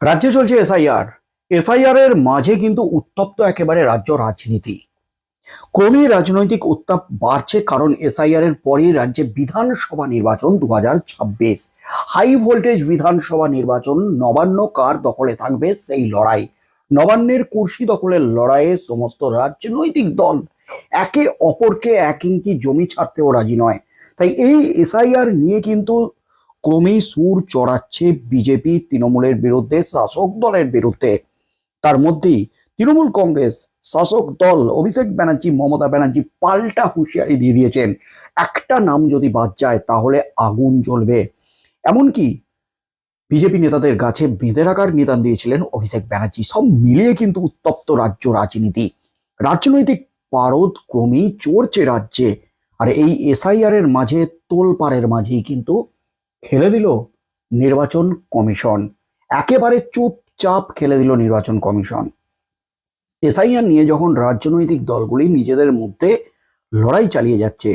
রাজ্যে চলছে SIR. SIR এর মাঝে কিন্তু উত্তপ্ত একেবারে রাজ্য রাজনীতি। ক্রমেই রাজনৈতিক উত্তাপ বাড়ছে কারণ এসআইআর এর পরেই রাজ্যে বিধানসভা নির্বাচন দু হাজার ছাব্বিশ। হাই ভোল্টেজ বিধানসভা নির্বাচন, নবান্ন কার দখলে থাকবে সেই লড়াই। নবান্নের কুর্সি দখলের লড়াইয়ে সমস্ত রাজনৈতিক দল একে অপরকে এক ইঞ্চি জমি ছাড়তেও রাজি নয়। তাই এই এসআইআর নিয়ে কিন্তু ক্রমেই সুর চড়াচ্ছে বিজেপি, তৃণমূলের বিরুদ্ধে, শাসক দলের বিরুদ্ধে। তার মধ্যেই তৃণমূল কংগ্রেস, শাসক দল, অভিষেক ব্যানার্জি, মমতা ব্যানার্জি পাল্টা হুঁশিয়ারি দিয়ে দিয়েছেন। একটা নাম যদি বাদ যায়, তাহলে আগুন জ্বলবে। এমনকি বিজেপি নেতাদের গাছে বেঁধে রাখার নিদান দিয়েছিলেন অভিষেক ব্যানার্জি। সব মিলিয়ে কিন্তু উত্তপ্ত রাজ্য রাজনীতি। রাজনৈতিক পারদ ক্রমেই চড়ছে রাজ্যে। আর এই এসআইআর এর মাঝে, তোলপাড়ের মাঝেই কিন্তু খেলে দিল নির্বাচন কমিশন। একেবারে চুপচাপ খেলে দিল নির্বাচন কমিশন। এসআইআর নিয়ে যখন রাজনৈতিক দলগুলি নিজেদের মধ্যে লড়াই চালিয়ে যাচ্ছে,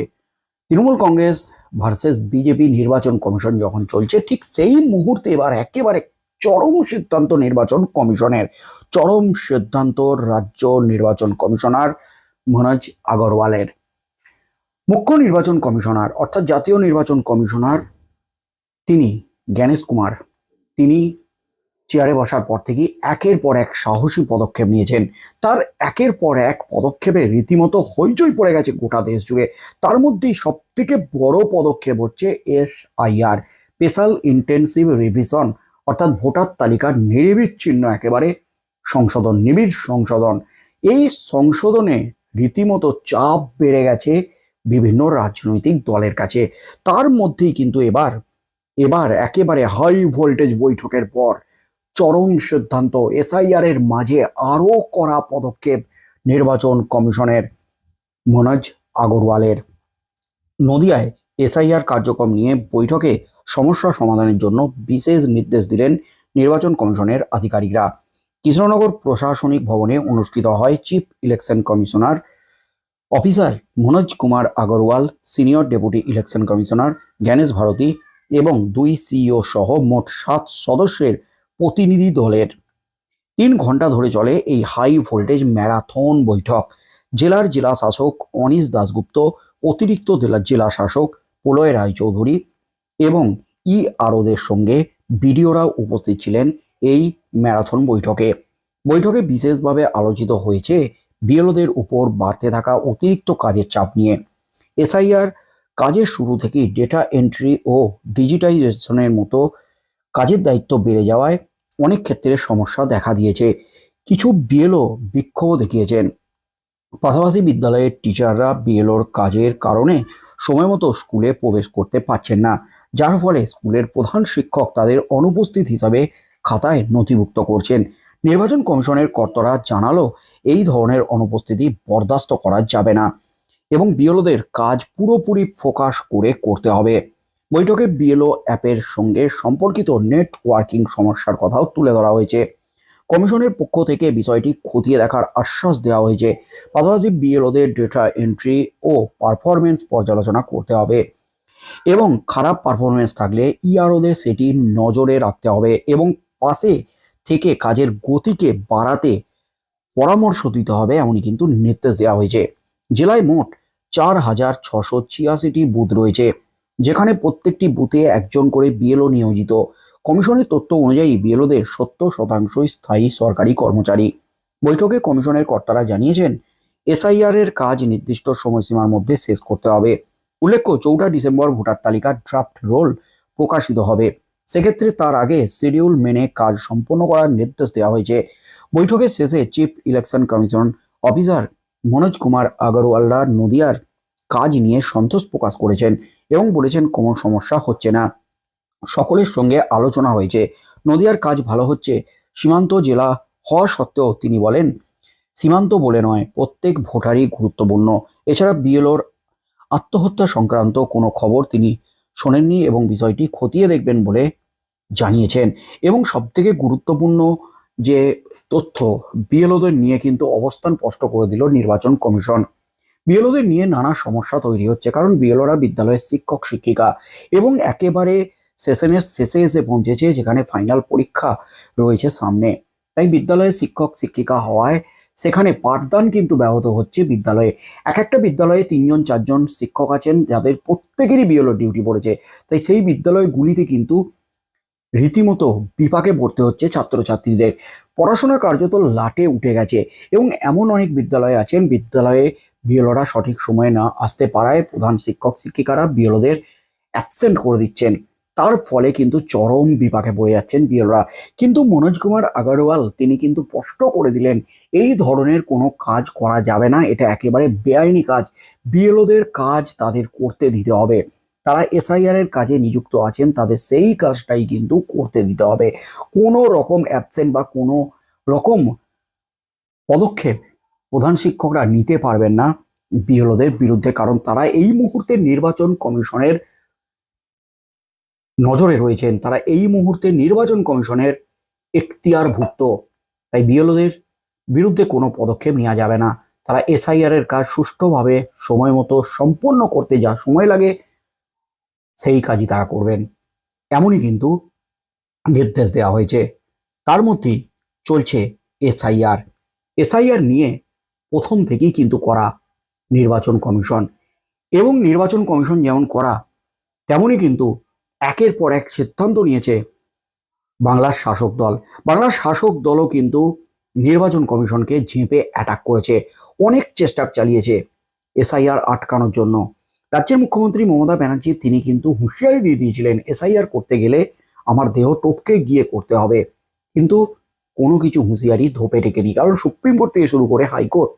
তৃণমূল কংগ্রেস ভার্সেস বিজেপি নির্বাচন কমিশন যখন চলছে, ঠিক সেই মুহূর্তে এবার একেবারে চরম সিদ্ধান্ত নির্বাচন কমিশনের। চরম সিদ্ধান্ত রাজ্য নির্বাচন কমিশনার মনোজ আগরওয়ালের। মুখ্য নির্বাচন কমিশনার অর্থাৎ জাতীয় নির্বাচন কমিশনার তিনি জ্ঞানেশ কুমার। তিনি চেয়ারে বসার পর থেকে একের পর এক সাহসী পদক্ষেপ নিয়েছেন। তার একের পর এক পদক্ষেপে রীতিমতো হইচই পড়ে গেছে গোটা দেশ জুড়ে। তার মধ্যেই সব থেকে বড় পদক্ষেপ হচ্ছে S IR special intensive revision অর্থাৎ ভোটার তালিকার নির্বিচ্ছিন্ন একেবারে সংশোধন, নিবিড় সংশোধন। এই সংশোধনে রীতিমতো চাপ বেড়ে গেছে বিভিন্ন রাজনৈতিক দলের কাছে। তার মধ্যেই কিন্তু এবার এবার একেবারে হাই ভোল্টেজ বৈঠকের পর চরম সিদ্ধান্ত এসআইআর এর মাঝে আরও কড়া পদক্ষেপ নির্বাচন কমিশনের। মনোজ আগরওয়ালের। নদিয়ায় এসআইআর কার্যক্রম নিয়ে বৈঠকে সমস্যা সমাধানের জন্য বিশেষ নির্দেশ দিলেন নির্বাচন কমিশনের আধিকারিকরা। কৃষ্ণনগর প্রশাসনিক ভবনে অনুষ্ঠিত হয় chief election commissioner officer Manoj Kumar Agarwal senior deputy election commissioner Gyanesh Bharati এবং দুই সিইও সহ মোট সাত সদস্যের প্রতিনিধি দলের তিন ঘণ্টা ধরে চলে এই হাই ভোল্টেজ ম্যারাথন বৈঠক। জেলার জেলা শাসক অনিশ দাশগুপ্ত, অতিরিক্ত জেলা জেলা শাসক প্রলয় রায়চৌধুরী এবং ই আরোদের সঙ্গে বিডিওরা উপস্থিত ছিলেন এই ম্যারাথন বৈঠকে। বৈঠকে বিশেষভাবে আলোচিত হয়েছে বিএলওদের উপর বাড়তে থাকা অতিরিক্ত কাজের চাপ নিয়ে। এসআইআর কাজের শুরু থেকেই ডেটা এন্ট্রি ও ডিজিটাইজেশনের মতো কাজের দায়িত্ব বেড়ে যাওয়ায় অনেক ক্ষেত্রে সমস্যা দেখা দিয়েছে। কিছু বিএলও বিক্ষোভ দেখিয়েছেন। পাশাপাশি বিদ্যালয়ের টিচাররা বিএলওর কাজের কারণে সময় মতো স্কুলে প্রবেশ করতে পারছেন না, যার ফলে স্কুলের প্রধান শিক্ষক তাদের অনুপস্থিত হিসাবে খাতায় নথিভুক্ত করছেন। নির্বাচন কমিশনের কর্তারা জানালো, এই ধরনের অনুপস্থিতি বরদাস্ত করা যাবে না। এবং বিএলওদের কাজ পুরোপুরি ফোকাস করে করতে হবে। বৈঠকে বিএলও অ্যাপের সঙ্গে সম্পর্কিত নেটওয়ার্কিং সমস্যার কথাও তুলে ধরা হয়েছে। কমিশনের পক্ষ থেকে বিষয়টি খতিয়ে দেখার আশ্বাস দেওয়া হয়েছে। পাশাপাশি বিএলওদের ডেটা এন্ট্রি ও পারফরমেন্স পর্যালোচনা করতে হবে এবং খারাপ পারফরমেন্স থাকলে ইআরওদের সেটি নজরে রাখতে হবে এবং পাশে থেকে কাজের গতিকে বাড়াতে পরামর্শ দিতে হবে, এমনই কিন্তু নির্দেশ দেওয়া হয়েছে। জেলায় মোট চার হাজার ছশো ছিয়াশিটি বুথ রয়েছে, যেখানে প্রত্যেকটি বুথে একজন করে বিএলও নিয়োজিত। কমিশনের তথ্য অনুযায়ী বিএলওদের সত্তর শতাংশই স্থায়ী সরকারি কর্মচারী। বৈঠকে কমিশনের কর্তারা জানিয়েছেন এসআইআর এর কাজ নির্দিষ্ট সময়সীমার মধ্যে শেষ করতে হবে। উল্লেখ্য, চৌঠা ডিসেম্বর ভোটার তালিকার ড্রাফট রোল প্রকাশিত হবে। সেক্ষেত্রে তার আগে শিডিউল মেনে কাজ সম্পন্ন করার নির্দেশ দেওয়া হয়েছে। বৈঠকের শেষে chief election commission officer Manoj Kumar আগরওয়ালরা নদিয়ার কাজ নিয়ে সন্তোষ প্রকাশ করেছেন এবং বলেছেন, কোনো সমস্যা হচ্ছে না। সকলের সঙ্গে আলোচনা হয়েছে। নদিয়ার কাজ ভালো হচ্ছে, সীমান্ত জেলা হওয়া সত্ত্বেও তিনি বলেন, সীমান্ত বলে নয়, প্রত্যেক ভোটারই গুরুত্বপূর্ণ। এছাড়া বিএলওর আত্মহত্যা সংক্রান্ত কোনো খবর তিনি শোনেননি এবং বিষয়টি খতিয়ে দেখবেন বলে জানিয়েছেন। এবং সবথেকে গুরুত্বপূর্ণ যে তথ্য বিএলওদের নিয়ে কিন্তু অবস্থান স্পষ্ট করে দিল নির্বাচন কমিশন। বিএলওদের নিয়ে নানা সমস্যা তৈরি হচ্ছে, কারণ বিএলওরা বিদ্যালয়ের শিক্ষক, শিক্ষিকা এবং একেবারে সেশনের শেষে এসে পৌঁছেছে যেখানে ফাইনাল পরীক্ষা রয়েছে সামনে। তাই বিদ্যালয়ে শিক্ষক, শিক্ষিকা হওয়ায় সেখানে পাঠদান কিন্তু ব্যাহত হচ্ছে বিদ্যালয়ে। এক একটা বিদ্যালয়ে তিনজন, চারজন শিক্ষক আছেন, যাদের প্রত্যেকেরই বিএলও ডিউটি পড়েছে। তাই সেই বিদ্যালয়গুলিতে কিন্তু রীতিমতো বিপাকে পড়তে হচ্ছে ছাত্রছাত্রীদের। পড়াশোনা কার্যত লাটে উঠে গেছে এবং এমন অনেক বিদ্যালয় আছেন, বিদ্যালয়ে বিএলওরা সঠিক সময়ে না আসতে পারায় প্রধান শিক্ষক, শিক্ষিকারা বিএলওদের অ্যাবসেন্ট করে দিচ্ছেন। তার ফলে কিন্তু চরম বিপাকে পড়ে যাচ্ছেন বিএলরা কিন্তু মনোজ কুমার আগরওয়াল, তিনি কিন্তু স্পষ্ট করে দিলেন, এই ধরনের কোনো কাজ করা যাবে না, এটা একেবারে বেআইনি কাজ। বিএলওদের কাজ তাদের করতে দিতে হবে। তারা এসআইআর এর কাজে নিযুক্ত আছেন, তাদের সেই কাজটাই কিন্তু করতে দিতে হবে। কোনো রকম অ্যাবসেন্ট বা কোনো রকম পদক্ষেপ প্রধান শিক্ষকরা নিতে পারবেন না বিএলওদের বিরুদ্ধে, কারণ তারা এই মুহূর্তে নির্বাচন কমিশনের নজরে রয়েছেন। তারা এই মুহূর্তে নির্বাচন কমিশনের এখতিয়ারভুক্ত। তাই বিএলওদের বিরুদ্ধে কোনো পদক্ষেপ নেওয়া যাবে না। তারা এসআইআর এর কাজ সুষ্ঠুভাবে সময় মতো সম্পন্ন করতে যা সময় লাগে সেই কাজই তারা করবেন। এমনই কিন্তু নির্দেশ দেওয়া হয়েছে। তার মধ্যেই চলছে এসআইআর। এসআইআর নিয়ে প্রথম থেকেই কিন্তু করা নির্বাচন কমিশন। এবং নির্বাচন কমিশন যেমন করা, তেমনই কিন্তু একের পর এক সিদ্ধান্ত নিয়েছে বাংলার শাসক দল। বাংলার শাসক দলও কিন্তু নির্বাচন কমিশনকে ঝেঁপে অ্যাটাক করেছে। অনেক চেষ্টা চালিয়েছে এসআইআর আটকানোর জন্য। রাজ্যের মুখ্যমন্ত্রী মমতা ব্যানার্জি, তিনি কিন্তু হুঁশিয়ারি দিয়ে দিয়েছিলেন, এসআইআর করতে গেলে আমার দেহ টপকে গিয়ে করতে হবে। কিন্তু কোনো কিছু হুঁশিয়ারি ধোপে টেকেনি, কারণ সুপ্রিম কোর্ট থেকে শুরু করে হাইকোর্ট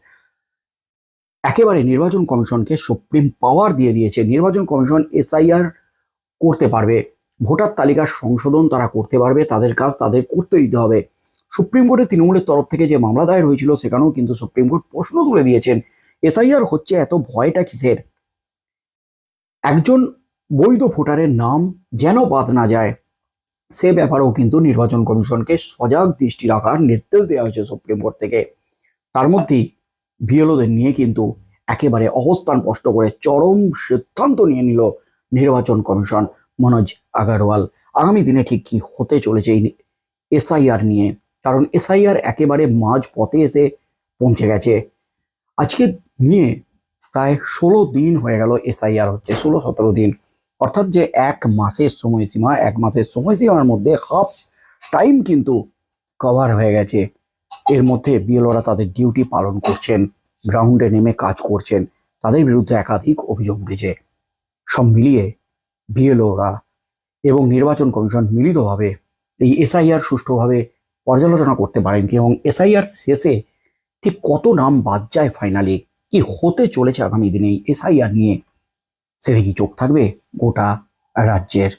একেবারে নির্বাচন কমিশনকে সুপ্রিম পাওয়ার দিয়ে দিয়েছে। নির্বাচন কমিশন এসআইআর করতে পারবে, ভোটার তালিকার সংশোধন তারা করতে পারবে, তাদের কাজ তাদের করতে দিতে হবে। সুপ্রিম কোর্টে তৃণমূলের তরফ থেকে যে মামলা দায়ের হয়েছিল, সেখানেও কিন্তু সুপ্রিম কোর্ট প্রশ্ন তুলে দিয়েছেন, এসআইআর হচ্ছে এত ভয়টা কিসের? একজন বৈধ ভোটারের নাম যেন বাদ না যায়। সে ব্যাপারেও কিন্তু নির্বাচন কমিশনকে সজাগ দৃষ্টি রাখার নির্দেশ দেওয়া হয়েছে সুপ্রিম কোর্ট থেকে। তার মধ্যেই বিএলওদের নিয়ে কিন্তু একেবারে অবস্থান স্পষ্ট করে চরম সিদ্ধান্ত নিয়ে নিল নির্বাচন কমিশন মনোজ আগারওয়াল। আগামী দিনে ঠিক কি হতে চলেছে এই এসআইআর নিয়ে? কারণ এসআইআর একেবারে মাঝ পথে এসে পৌঁছে গেছে। আজকে নিয়ে প্রায় ষোলো দিন হয়ে গেল এসআইআর হচ্ছে, ষোলো সতেরো দিন। অর্থাৎ যে এক মাসের সময়সীমা, এক মাসের সময়সীমার মধ্যে হাফ টাইম কিন্তু কভার হয়ে গেছে। এর মধ্যে বিএলওরা তাদের ডিউটি পালন করছেন, গ্রাউন্ডে নেমে কাজ করছেন, তাদের বিরুদ্ধে একাধিক অভিযোগ উঠেছে। সব মিলিয়ে বিএলওরা এবং নির্বাচন কমিশন মিলিতভাবে এই এসআইআর সুষ্ঠুভাবে পর্যালোচনা করতে পারেননি এবং এসআইআর শেষে ঠিক কত নাম বাদ যায় ফাইনালি কি হতে চলেছে আগামী দিনে? এই এসআইআর নিয়ে সেদিকে চোখ থাকবে গোটা রাজ্যের